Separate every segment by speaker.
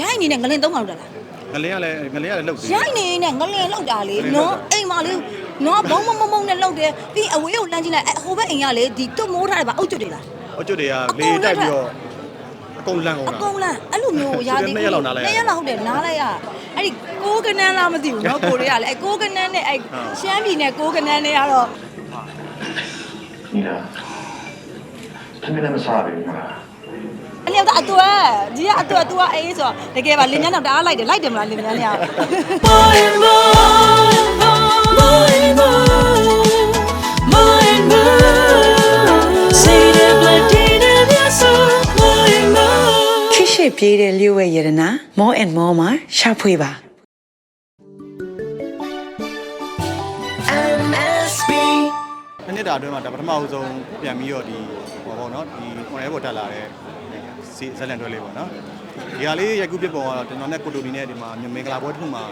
Speaker 1: ရိုက်နေတဲ့ငလင်သုံးကောင်လောက်တာလား
Speaker 2: ငလင်းကလည်းငလင်းကလည်းလှုပ်တယ်
Speaker 1: ရိုက်နေတဲ့ငလင်လောက်တာလေနော်အိမ်မလေးနော်ဘုံမုံမုံမုံနဲ့လောက်တယ်ပြီးအဝေးကိုလမ်းကြည့်လိုက်အဟိုဘက်အိမ်ကလေဒီတွတ်မိုးထားတယ်ပါအုတ်ကျွတ်တွေလား
Speaker 2: အကျွတ်တွေကလေတိုက်ပြီးတော့အကုန်လန့်ကုန်
Speaker 1: အ
Speaker 2: တာ
Speaker 1: ကုန်လန့်အဲ့လိုမျိုးရာသီ
Speaker 2: နှစ်ရက်လောက်နားလိုက်ရ
Speaker 1: နှစ်ရက်လောက်ဟုတ်တယ်နားလိုက်ရအဲ့ဒီကိုးကနန်းလားမသိဘူးနော်ကိုတွေကလေအဲ့ကိုးကနန်းနဲ့အဲ့ရှမ်းပြည်နယ်ကိုးကနန်းနဲ့ကတော့
Speaker 3: 你呢？ ချင်းမင်းလည်းမစားဘူးကွာ
Speaker 1: အလျောက်တော့အတွက်ဒီကအတွေ့သူကအေးဆိုတော့တကယ်ပါလင်းမြန်းတော့တအားလိုက်တယ်လိုက်တယ်မလားလင်းမြန်းလေးက
Speaker 4: ခိရှိပြေးတဲ့လျှို့ဝဲရတနာ more and more မှာရှာဖွေပါ
Speaker 2: နှစ်နှစ်တာအတွင်းမှာဒါပထမအဦးဆုံးပြန်ပြီးတော့ဒီဟောပေါ့နော်ဒီ online ပေါ်တက်လာတဲ့စီဇက်လန်တွဲလေးပေါ့နော်ဒီဟာလေးရိုက်ကူးပြပုံကတော့ကျွန်တော်နဲ့ကိုတိုဒီနဲ့ဒီမှာမင်္ဂလာပွဲတစ်ခုမှာ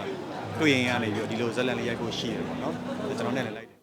Speaker 2: တွေ့ရင်ရနေပြီးတော့ဒီလိုဇက်လန်လေးရိုက်ဖို့ရှိတယ်ပေါ့နော်ကျွန်တော်နဲ့လည်းလိုက်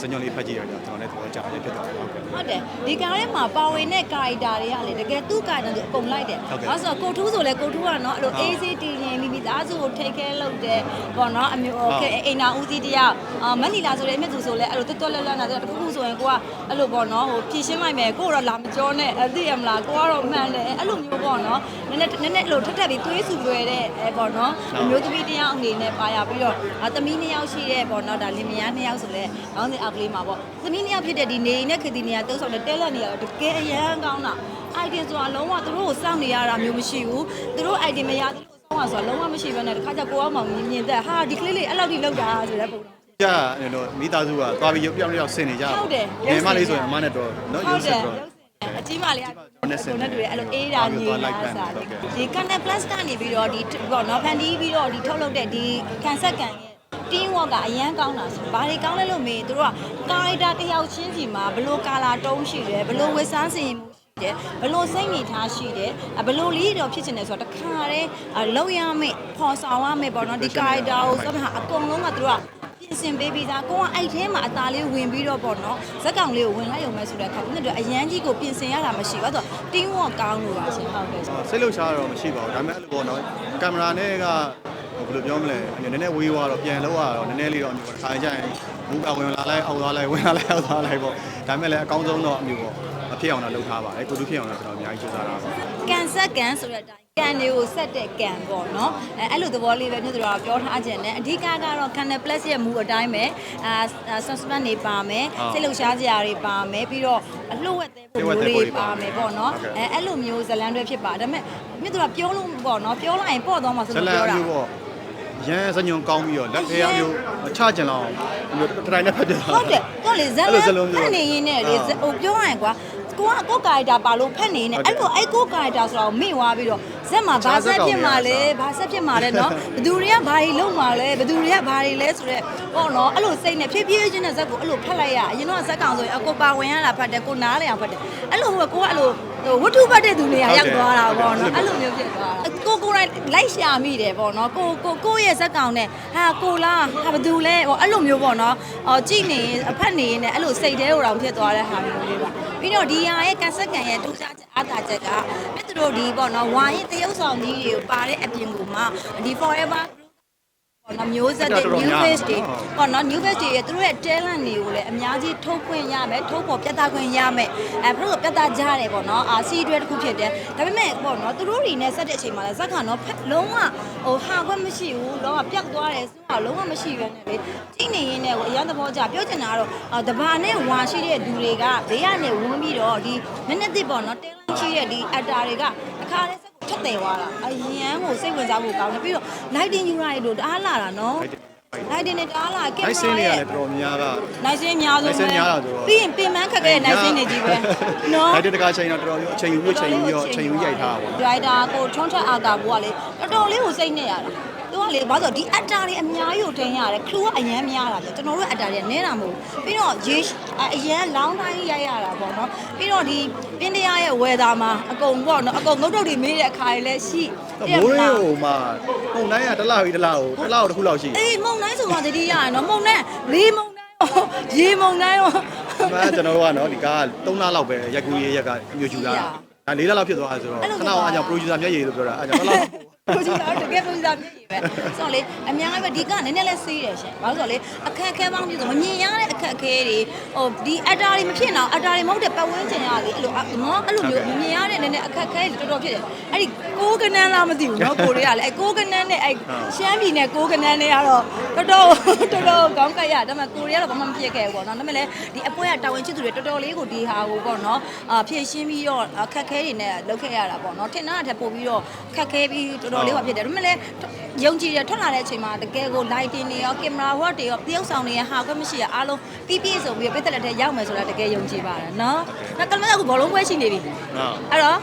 Speaker 2: တယ်နဲ့စညွန်လေးဖတ်ကြည့်ရတော့ကျွန်တော်နဲ့သဘောကျတယ်ဖြစ်သွားတယ်ဟုတ်ကဲ့
Speaker 1: ဟုတ်တယ်ဒီကားထဲမှာပါဝင်တဲ့ကာရီတာတွေကလေတကယ်သူ့ကာရီတာတွေအကုန်လိုက်တယ်
Speaker 2: ဟုတ်ကဲ့
Speaker 1: အဲဆိုကိုထူးဆိုလဲကိုထူးကနော်အဲ့လို
Speaker 2: ဟုတ်
Speaker 1: အေးစေးတည်ငြိမ်မိမိသားစုကိုထိတ်ခဲလုပ်တယ်ပေါ့နော်အမျိုးဟိုအိမ်နာဦးစီးတယောက်အာမက်လီလာဆိုတဲ့အမြင့်သူဆိုလဲအဲ့လိုတွတ်တွတ်လွတ်လွတ်နာဆိုတခုခု ဆိုရင်ကိုကအဲ့လိုပေါ့နော်ဟိုဖြည့်ရှင်းလိုက်မယ်ကိုကတော့လာမကြောနဲ့အသိရမလားကိုကတော့မှန်တယ်အဲ့လိုမျိုးပေါ့နော်နည်းနည်းနည်းနည်းအဲ့လိုထက်ထက်ပြီးသွေးဆူလွယ်တဲ့အဲပေါ့နော်အမျိုးသမီးတယောက်အနေနဲ့ပါရပြီးတော့အာသမီးနှစ်ယောက်ရှိတဲ့ပေါ့နော်ဒါလင်မယားနှစ်ယောက်ဆိုလဲခေါင်းစဉ်အောက်ကလေးမှာပေါ့သမီးနှစ်ယောက်ဖြစ်တဲ့ဒီနေနဲ့ခေတီနေရတုံးဆောင်တဲ့တဲလက်နေရတော့တကယ်အရန်ကောင်းတာ item ဆိုတာလုံးဝသူတို့ကိုစောင့်နေရတာမျိုးမရှိဘူးသူတို့ item မရသူတို့စောင့်ရဆိုတာလုံးဝမရှိဘဲနဲ့တခါကျကိုအောင်မောင်မြင်မြင်သက်ဟာဒီကလေးလေးအဲ့လောက်ထိလောက်တာဆိုတဲ့ပုံ တော့
Speaker 2: ကြာအဲ့တော့မိသားစုကသွားပြီးရုပ်ပြောင်းပြောင်းဆင်နေကြ
Speaker 1: ဟုတ်တယ်
Speaker 2: ငယ်မလေးဆိုရင်အမနဲ့တော့နော်ရုပ်ဆက်တော့
Speaker 1: အကြီးမလေးက
Speaker 2: ကျွန်တော်နဲ့ဆင်တယ်
Speaker 1: နဲ့တွေ့တယ်အဲ့လိုအေးတာညီ
Speaker 2: သွားလို
Speaker 1: လာ
Speaker 2: က်ပန်
Speaker 1: စား
Speaker 2: ဟုတ်ကဲ့
Speaker 1: ဒီ Canon Plus ကနေပြီးတော့ဒီပေါ့နော်ဖန်တီးပြီးတော့ဒီထုတ်လုပ်တဲ့ဒီကန်ဆက်ကန်ရဲ့ team work ကအရန်ကောင်းတာဆိုဘာတွေကောင်းလဲလို့မေးသူတို့ကကာရီတာတစ်ယောက်ချင်းစီမှာဘလို့ကာလာတုံးရှိတယ်ဘလို့ဝက်စားစင်မှုရှိတယ်ဘလို့စိတ်နေထားရှိတယ်အဘလို့လီးတော့ဖြစ်ချင်တယ်ဆိုတော့တခါတည်းအလောက်ရမယ်ဖော်ဆောင်ရမယ်ပေါ့နော်ဒီကာရီတာကိုစသဖြင့်အကုန်လုံးကသူတို့က ပြင်ဆင်ပေးပြီးသားကိုကအဲ့ထဲမှာအသားလေးဝင်ပြီးတော့ပေါ့နော်ဇက်ကောင်လေးကိုဝင်လိုက်ရုံပဲဆိုတဲ့အခါကျတော့အရန်ကြီးကိုပြင်ဆင်ရတာမရှိဘူးအဲ့တော့ team work ကောင်းလို့ပါရှင်ဟုတ်ကဲ့
Speaker 2: စိတ်လှုပ်ရှားတော့မရှိပါဘူးဒါပေမဲ့အဲ့လိုပေါ့နော်ကင်မရာနဲ့ကဘယ်လိုပြောမလဲနည်းနည်းဝေးသွားတော့ပြန်လောက်ရတော့နည်းနည်းလေးတော့အမျိုးတစ်ခါကြရင်မူကဝင်လာလိုက်အောက်သွားလိုက်ဝင်လာလိုက်အောက်သွားလိုက်ပေါ့ဒါပေမဲ့လည်းအကောင်းဆုံးတော့အမျိုးပေါ့မဖြစ်အောင်တော့လုပ်ထားပါတယ်ကိုတူဖြစ်အောင်တော့ကျွန်တော်အများကြီးကြိုးစားတာပါ
Speaker 1: ကန်ဆက်ကန်ဆိုတဲ့အတိုင်း ကန်တွေကိုဆက်တဲ့ကန်ပေါ့နော်အဲအဲ့လိုသဘောလေးပဲမြို့သူတော်ကပြောထားခြင်းနဲ့အဓိကကတော့ Canal Plus ရဲ့မူအတိုင်းပဲအာ suspense တွေပါမယ်စိတ်လှုပ်ရှားစရာတွေပါမယ်ပြီးတော့အလှုပ်ဝက်သေးပုံမျိုးတွေပါမယ်ပေါ့နော်အဲအဲ့လိုမျိုးဇလန်တွေဖြစ်ပါဒါပေမဲ့မြို့သူတော်ပြောလို့ပေါ့နော်ပြောလိုက်ရင်ပေါ့သွားမှာဆို
Speaker 2: ဇ
Speaker 1: လို့
Speaker 2: လန်
Speaker 1: ပြော
Speaker 2: အ
Speaker 1: တာ
Speaker 2: မျိုးပေါ့ရန်စညွန်ကောင်းပြီးတော့လက်သေးအမျိုးချကျင်လောက်မျိုးတတိုင်းနဲ့ဖက်ပြတာ
Speaker 1: ဟုတ်တယ်တော့လေဇက်
Speaker 2: အဲ့လိုဇလုံးမျိုး
Speaker 1: ဖက်နေရင်းနဲ့လေ
Speaker 2: အာ
Speaker 1: ဟိုပြောရရင်ကွာ ကိုကကိုကာရီတာပါလို့ဖက်နေနေ
Speaker 2: ဟုတ်တယ်
Speaker 1: အဲ့လိုအဲ့ကိုကာရီတာဆိုတာကိုမေ့သွားပြီးတော့ဇက်မှာဘာဆက်ဖြစ်မှာလဲဘာဆက်ဖြစ်မှာလဲနော်ဘသူတွေကဘာတွေလုပ်မှာလဲဘသူတွေကဘာတွေလဲဆိုတော့ပေါ့နော်အဲ့လိုစိတ်နဲ့ဖြည်းဖြည်းချင်းနဲ့ဇက်ကိုအဲ့လိုဖက်လိုက်ရအရင်တော့ဇက်ကောင်ဆိုရင်အကိုပါဝင်ရတာဖတ်တယ်ကိုနားလေအောင်ဖတ်တယ်အဲ့လိုဟိုကိုကအဲ့လိုဟိုဝတ္ထုပတ်တဲ့သူနေရာရောက်သွားတာပေါ့နော်အဲ့လိုမျိုးဖြစ်သွားတာကိုကိုယ်တိုင်လိုက်ရှာမိတယ်ပေါ့နော်ကိုကိုကိုရဲ့ဇက်ကောင်နဲ့ဟာကိုလားဟာဘသူလဲဟိုအဲ့လိုမျိုးပေါ့နော်အော်ကြည့်နေရင်အဖက်နေရင်လည်းအဲ့လိုစိတ်သေးဟိုတောင်ဖြစ်သွားတဲ့ဟာမျိုးလေးပါ ပြီးတော့ဒီဟာရဲ့ကန်ဆက်ကန်ရဲ့ထူးခြားချက်အားသာချက်ကမြစ်သူတို့ဒီပေါ့နော်ဝါရင်တရုပ်ဆောင်ကြီးတွေကိုပါတဲ့အပြင်ကိုမှဒီ forever ပေါ့နော်မျိုးဆက်တဲ့ new face တွေပေါ့နော် new face တွေရဲ့သူတို့ရဲ့ talent တွေကိုလည်းအများကြီးထုတ်ခွင့်ရမယ်ထုတ်ပေါ်ပြသခွင့်ရမယ်အဲဘလို့ပြသကြတယ်ပေါ့နော်အာစီးတွဲတစ်ခုဖြစ်တယ်ဒါပေမဲ့ပေါ့နော်သူတို့တွေနဲ့ဆက်တဲ့အချိန်မှာလည်းဇက်ကတော့ဖက်လုံးဝဟိုဟာခွင့်မရှိဘူးလုံးဝပြတ်သွားတယ်ဆိုတာလုံးဝမရှိဘဲနဲ့လေကြည့်နေရင်းနဲ့ဟိုအရန်သဘောကျပြောချင်တာကတော့အာတဘာနဲ့ဝါရှိတဲ့လူတွေကဘေးကနေဝန်းပြီးတော့ဒီနည်းနည်းတစ်ပေါ့နော် talent ရှိတဲ့ဒီ actor တွေကအခါလေးစက်ကို ထက်တယ်သွားတာအရန်ကိုစိတ်ဝင်စားဖို့ကောင်းတယ်ပြီးတော့ lighting ယူရည်တို့တအားလာတာနော် lighting နဲ့တအားလာကင်မ
Speaker 2: လိုက်စင်း
Speaker 1: ရာ
Speaker 2: နေရ
Speaker 1: ရဲ့
Speaker 2: လည်းတော်များက
Speaker 1: နိုင်စင်းများဆုံး
Speaker 2: နိုင်စင်းများတာဆိုတော့
Speaker 1: ပြီးရင်ပင်မခက်ခဲတဲ့နိုင်စင်းတွေကြီးပဲနော်
Speaker 2: လိုက်တဲ့တကားချိန်တော့တော်တော်အချိန်ယူပြီးချိန်ယူပြီးတော့အချိန်ယူရိုက်ထားတာပေါ့
Speaker 1: ဒရိုက်တာကိုထွန်းထက်အာတာဘောကလေတော်တော်လေးကိုစိတ်နဲ့ရတာ သူကလေဘာလို့ဒီအက်တာတွေအများကြီးကိုတင်ရတယ်ခလူကအရန်များတာပြကျွန်တော်တို့အက်တာတွေနဲတာမဟုတ်ဘူးပြီးတော့ရေအရန်လောင်းတိုင်းရိုက်ရတာပေါ့နော်ပြီးတော့ဒီပင်းတရားရဲ့ဝယ်တာမှာအကုန်ပေါ့နော်အကုန်ငုတ်တုတ်တွေမေးတဲ့အခါတွေလည်းရှိ
Speaker 2: မိုးရေဟိုမှာပုံတိုင်းကတစ်လားပြီးတစ်လားကိုတစ်လားကိုတစ်ခုလောက်ရှိ
Speaker 1: အေးမုံတိုင်းဆိုမှတတိယရနော်မုံတိုင်းလေးမုံတိုင်းရောရေမုံတိုင်းရော
Speaker 2: အမှန်ကျွန်တော်တို့ကနော်ဒီကားက3လလောက်ပဲရက်ကူရေးရက်ကမျိုးယူလာတာဒါလေးလလောက်ဖြစ်သွားတယ်ဆိုတော့ခဏအောင်အကြောင်း producer မျက်ရည်လို့ပြောတာအကြောင်းတော့
Speaker 1: ပရို ဂျူဆာတကယ်ပရိုဂျူဆာမျက်ရည်ပဲဆိုတော့လေအများကြီးပဲဒီကနည်းနည်းလေးစေးတယ်ရှင်ဘာလို့ဆိုတော့လေအခက်အခဲပေါင်းပြည့်စုံမမြင်ရတဲ့အခက်အခဲတွေဟိုဒီအတားတွေမဖြစ်တော့အတားတွေမဟုတ်တဲ့ပတ်ဝန်းကျင်ရလေအဲ့လိုနော်အဲ့လိုမျိုးမမြင်ရတဲ့နည်းနည်းအခက်အခဲတွေတော်တော်ဖြစ်တယ်အဲ့ဒီကိုးကနန်းလားမသိဘူးနော်ကိုတွေကလေအဲ့ကိုးကနန်းနဲ့အဲ့ရှမ်းပြည်နယ်ကိုးကနန်းနဲ့ကတော့တော်တော်တော်တော်ကောင်းကက်ရဒါပေမဲ့ကိုတွေကတော့ဘာမှမဖြစ်ခဲ့ဘူးပေါ့နော်ဒါပေမဲ့လေဒီအပွဲကတာဝန်ရှိသူတွေတော်တော်လေးကိုဒီဟာကိုပေါ့နော်အာဖြည့်ရှင်းပြီးတော့အခက်အခဲတွေနဲ့လုပ်ခဲ့ရတာပေါ့နော်ထင်တာထက်ပို့ပြီးတော့ခက်ခဲပြီးတော်တော်လေးဟောဖြစ်တယ်ဒါပေမဲ့လေယုံကြည်ရထွက်လာတဲ့အချိန်မှာတကယ်ကို lighting တွေရော camera work တွေရောတရုပ်ဆောင်တွေရဟာခွင့်မရှိရအားလုံးပြီးပြည့်စုံပြီးပြည့်တဲ့လက်ထဲရောက်မယ်ဆိုတာတကယ်ယုံကြည်ပါတယ်နော်။ဒါကလည်းကဘောလုံးပွဲရှိနေပြီ
Speaker 2: ဟုတ်။
Speaker 1: အဲ့တော့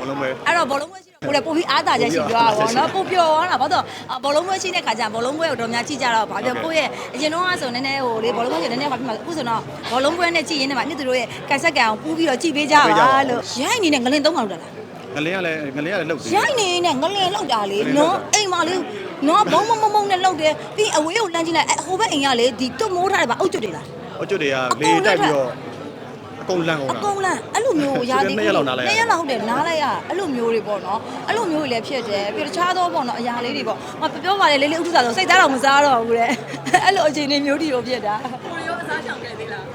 Speaker 2: ဘလုံးပဲ
Speaker 1: အဲ့တော့ဘောလုံးပွဲရှိတော့ကိုယ်လည်းပို့ပြီးအားသာချက်ရှိကြပါဘောနော်ပို့ပျော်သွားတာဘာလို့ဘောလုံးပွဲရှိတဲ့ခါကျဘောလုံးပွဲကိုတော့များကြည့်ကြတော့ဘာပြောကိုယ့်ရဲ့အရင်တော့ကဆိုနည်းနည်းဟိုလေဘောလုံးပွဲဆိုနည်းနည်းဘာဖြစ်မှာအခုဆိုတော့ဘောလုံးပွဲနဲ့ကြည့်ရင်းနဲ့မှမြစ်သူတို့ရဲ့ကန်ဆက်ကန်အောင်ပူးပြီးတော့ကြည့်ပေးကြပါလို့ရိုက်နေတဲ့ငလင်သုံးပါလို့လား
Speaker 2: ငလင်းကလည်းငလင်းကလည်းလှုပ်သေး
Speaker 1: ရိုက်နေနဲ့ငလင်လောက်တာလေနော်အိမ်မလေးနော်ဘုံမုံမုံနဲ့လောက်တယ်ပြီးအဝေးကိုလမ်းကြည့်လိုက်ဟိုဘက်အိမ်ကလေဒီတွတ်မိုးထားတယ်ပါအုတ်ကျွတ်တွေလား
Speaker 2: အကျွတ်တွေကလေတိုက်ပြီးတော့အကုန်လန့်ကုန်
Speaker 1: အ
Speaker 2: တာ
Speaker 1: ကုန်လန့်အဲ့လိုမျိုးရာသီ
Speaker 2: နှစ်ရက်လောက်နားလိုက်ရ
Speaker 1: နှစ်ရက်လောက်ဟုတ်တယ်နားလိုက်ရအဲ့လိုမျိုးတွေပေါ့နော်အဲ့လိုမျိုးတွေလည်းဖြစ်တယ်ပြီးတော့တခြားသောပေါ့နော်အရာလေးတွေပေါ့မပြောပါလေလေးလေးဥထုစားဆိုစိတ်သားတော့မစားတော့ဘူးတဲ့အဲ့လိုအခြေအနေမျိုးတွေရောဖြစ်တာကိုရောအစားရှောင်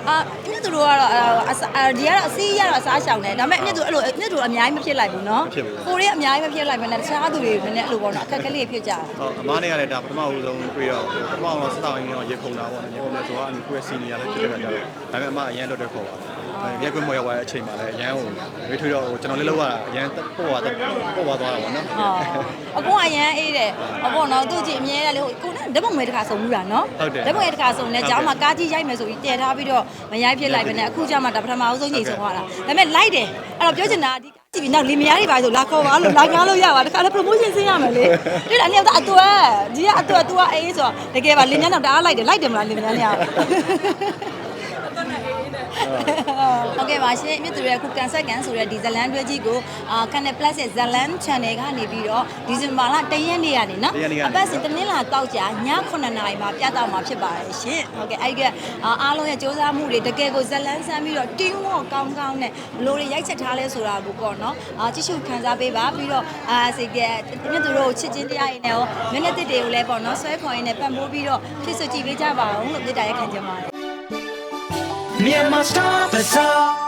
Speaker 1: ခဲ့သေးလားအာမြင့်သူတို့ကတော့အစားဒီကတော့အစီးရတော့အစားရှောင်တယ်ဒါပေမဲ့မြင့်သူအဲ့လိုမြင့်သူအများကြီးမဖြစ်လိုက်ဘူးနော်ကိုရီးအများကြီးမဖြစ်လိုက်ဘူးနဲ့တခြားသူတွေနည်းနည်းအဲ့လိုပေါ့နော်အခက်အခဲလေးဖြစ်ကြတယ်
Speaker 2: ဟုတ်အမားနဲ့ကလည်းဒါပထမဦးဆုံးတွေ့တော့ပထမအောင်စတောင်းရင်းတော့ရေခုန်တာပေါ့ရေခုန်တယ်ဆိုတော့အကိုရဲ့စီနီယာလည်းဖြစ်ခဲ့ကြတယ်ဒါပေမဲ့အမအရန်တော့တက်ခေါ်ပါ ရိုက်ခွင့်မရောက်ရတဲ့အချိန်မှာလည်းအရန်ကိုရွေးထွေးတော့ကျွန်တော်လည်းလောက်ရတာအရန်ပို့သွားပို့သွားသွားတာပေါ့နော်
Speaker 1: ဟုတ်အကိုကအရန်အေးတယ်အကိုတော့သူ့ကြည့်အမြဲတမ်းလေကိုနဲ့ဓမ္မငွေတစ်ခါစုံမှုတာနော်ဓမ္မငွေတစ်ခါစုံနဲ့ကြောင်းမှာကားကြီးရိုက်မယ်ဆိုပြီးတည်ထားပြီးတော့မရိုက်ဖြစ်လိုက်ပဲနဲ့အခုကျမှဒါပထမအဆုံးချိန်ဆုံးသွားတာဒါပေမဲ့လိုက်တယ်အဲ့တော့ပြောချင်တာဒီကြည့်ပြီးနောက်လင်မယားတွေပါဆိုလာခေါ်ပါလို့လာကားလို့ရပါတခါလည်း promotion ဆင်းရမယ်လေတွေ့တာနေတော့အတွက်ဒီကအတွက် तू ကအေးဆိုတော့တကယ်ပါလင်မယားတော့တအားလိုက်တယ်လိုက်တယ်မလားလင်မယားနဲ့ ဟုတ်ကဲ့ပါရှင်မြစ်သူရဲ့ခုကန်ဆက်ကန်ဆိုတဲ့ဒီဇလန်တွဲကြီးကိုအာ Canal Plus ရဲ့ဇလန် Channel ကနေပြီးတော့ဒီဇင်ဘာလ1ရက်နေ့ကနေနော်အပတ်စဉ်တနင်္လာတောက်ကြည9နာရီမှာပြသမှာဖြစ်ပါတယ်ရှင်ဟုတ်ကဲ့အဲ့ဒီကအားလုံးရဲ့စ조사မှုတွေတကယ်ကိုဇလန်ဆန်းပြီးတော့ team work ကောင်းကောင်းနဲ့ဘလို့တွေရိုက်ချက်ထားလဲဆိုတာကိုပေါ့နော်အာကြည့်ရှုခံစားပေးပါပြီးတော့အာစိတ်ကမြစ်သူတို့ချစ်ချင်းတရားရည်နဲ့ရောမျက်နှာတစ်တွေကိုလည်းပေါ့နော်ဆွဲခေါ်ရင်းနဲ့ပံ့ပိုးပြီးတော့ဖြစ်စွကြည့်ပေးကြပါအောင်လို့မြစ်တာရက်ခံကြပါတယ်
Speaker 5: Near my stop us all.